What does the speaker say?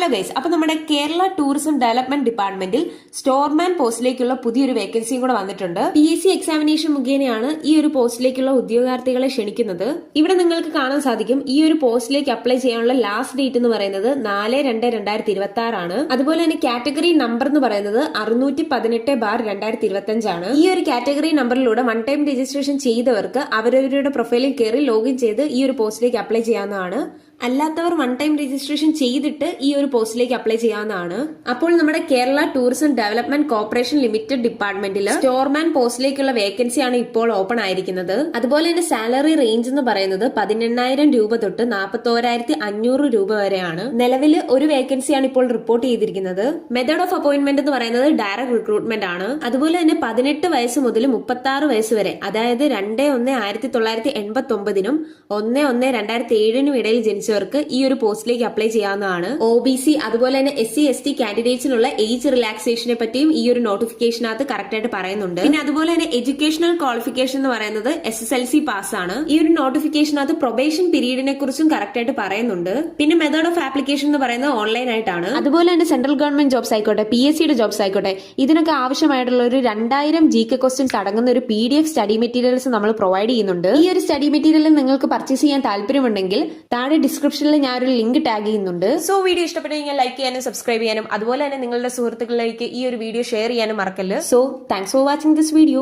Hello guys അപ്പൊ നമ്മുടെ Kerala tourism development ഡിപ്പാർട്ട്മെന്റിൽ സ്റ്റോർമാൻ പോസ്റ്റിലേക്കുള്ള പുതിയൊരു വേക്കൻസിയും കൂടെ വന്നിട്ടുണ്ട്. പി എസ് സി എക്സാമിനേഷൻ മുഖേനയാണ് ഈ ഒരു പോസ്റ്റിലേക്കുള്ള ഉദ്യോഗാർത്ഥികളെ ക്ഷണിക്കുന്നത്. ഇവിടെ നിങ്ങൾക്ക് കാണാൻ സാധിക്കും ഈ ഒരു പോസ്റ്റിലേക്ക് അപ്ലൈ ചെയ്യാനുള്ള ലാസ്റ്റ് ഡേറ്റ് എന്ന് പറയുന്നത് നാല് രണ്ട് രണ്ടായിരത്തി ഇരുപത്തി ആറാണ് അതുപോലെ തന്നെ കാറ്റഗറി നമ്പർ എന്ന് പറയുന്നത് അറുന്നൂറ്റി പതിനെട്ട് ബാർ രണ്ടായിരത്തി ഇരുപത്തി അഞ്ചാണ് ഈ ഒരു കാറ്റഗറി നമ്പറിലൂടെ വൺ ടൈം രജിസ്ട്രേഷൻ ചെയ്തവർക്ക് അവരവരുടെ പ്രൊഫൈലിൽ കയറി ലോഗിൻ ചെയ്ത് ഈ ഒരു പോസ്റ്റിലേക്ക് അപ്ലൈ ചെയ്യാവുന്നതാണ്. അല്ലാത്തവർ വൺ ടൈം രജിസ്ട്രേഷൻ ചെയ്തിട്ട് ഈ ഒരു പോസ്റ്റിലേക്ക് അപ്ലൈ ചെയ്യാവുന്നതാണ്. അപ്പോൾ നമ്മുടെ Kerala tourism development corporation limited ഡിപ്പാർട്ട്മെന്റിൽ സ്റ്റോർമാൻ പോസ്റ്റിലേക്കുള്ള വേക്കൻസി ആണ് ഇപ്പോൾ ഓപ്പൺ ആയിരിക്കുന്നത്. അതുപോലെ തന്നെ സാലറി റേഞ്ച് എന്ന് പറയുന്നത് പതിനെണ്ണായിരം രൂപ തൊട്ട് നാൽപ്പത്തോരായിരത്തി അഞ്ഞൂറ് രൂപ വരെയാണ്. നിലവിൽ ഒരു വേക്കൻസിയാണ് ഇപ്പോൾ റിപ്പോർട്ട് ചെയ്തിരിക്കുന്നത്. മെത്തേഡ് ഓഫ് അപ്പോയിന്റ്മെന്റ് എന്ന് പറയുന്നത് ഡയറക്ട് റിക്രൂട്ട്മെന്റ് ആണ്. അതുപോലെ തന്നെ പതിനെട്ട് വയസ്സ് മുതൽ മുപ്പത്തി ആറ് വയസ്സ് വരെ അതായത് രണ്ട് ഒന്ന് ആയിരത്തി തൊള്ളായിരത്തി എൺപത്തി ഒമ്പതിനും ഒന്ന് ഒന്ന് രണ്ടായിരത്തി ഏഴിനും ഇടയിൽ ജനിച്ചവർക്ക് ഈ ഒരു പോസ്റ്റിലേക്ക് അപ്ലൈ ചെയ്യാവുന്നതാണ്. ഒ ബി സി അതുപോലെ തന്നെ എസ് സി എസ് ടി കാൻഡിഡേറ്റ്സിനുള്ള ഏജ് റിലാക്സേഷനെ പറ്റിയും ഈ ഒരു നോട്ടിഫിക്കേഷനകത്ത് കറക്റ്റ് ആയിട്ട് പറയുന്നുണ്ട്. പിന്നെ അതുപോലെ തന്നെ എഡ്യൂക്കേഷണൽ ക്വാളിഫിക്കേഷൻ എന്ന് പറയുന്നത് S S L C pass ആണ്. ഈ ഒരു നോട്ടിഫിക്കേഷനകത്ത് പ്രൊബേഷൻ പീരീഡിനെ കുറിച്ചും കറക്റ്റ് ആയിട്ട് പറയുന്നുണ്ട്. പിന്നെ മെത്തേഡ് ഓഫ് ആപ്ലിക്കേഷൻ എന്ന് പറയുന്നത് ഓൺലൈൻ ആയിട്ടാണ്. അതുപോലെ തന്നെ സെൻട്രൽ ഗവൺമെന്റ് ജോബ്സ് ആയിക്കോട്ടെ പി എസ് സിയുടെ ജോബ്സ് ആയിക്കോട്ടെ ഇതിനൊക്കെ ആവശ്യമായിട്ടുള്ള ഒരു രണ്ടായിരം ജി കെ ക്വസ്റ്റ്യൻസ് അടങ്ങുന്ന ഒരു P D F study materials നമ്മൾ പ്രൊവൈഡ് ചെയ്യുന്നുണ്ട്. ഈ ഒരു സ്റ്റഡി മെറ്റീരിയൽ നിങ്ങൾക്ക് പർച്ചേസ് ചെയ്യാൻ താല്പര്യമുണ്ടെങ്കിൽ താഴെ ഡിസ്ക്രിപ്ഷനിൽ ഞാനൊരു ലിങ്ക് ടാഗ് ചെയ്യുന്നുണ്ട്. സോ വീഡിയോ ഇഷ്ടപ്പെട്ടെങ്കിൽ ലൈക്ക് ചെയ്യാനും സബ്സ്ക്രൈബ് ചെയ്യാനും അതുപോലെ തന്നെ നിങ്ങളുടെ സുഹൃത്തുക്കളിലേക്ക് ഈ ഒരു വീഡിയോ ഷെയർ ചെയ്യാനും മറക്കല്ല്. So thanks for watching this video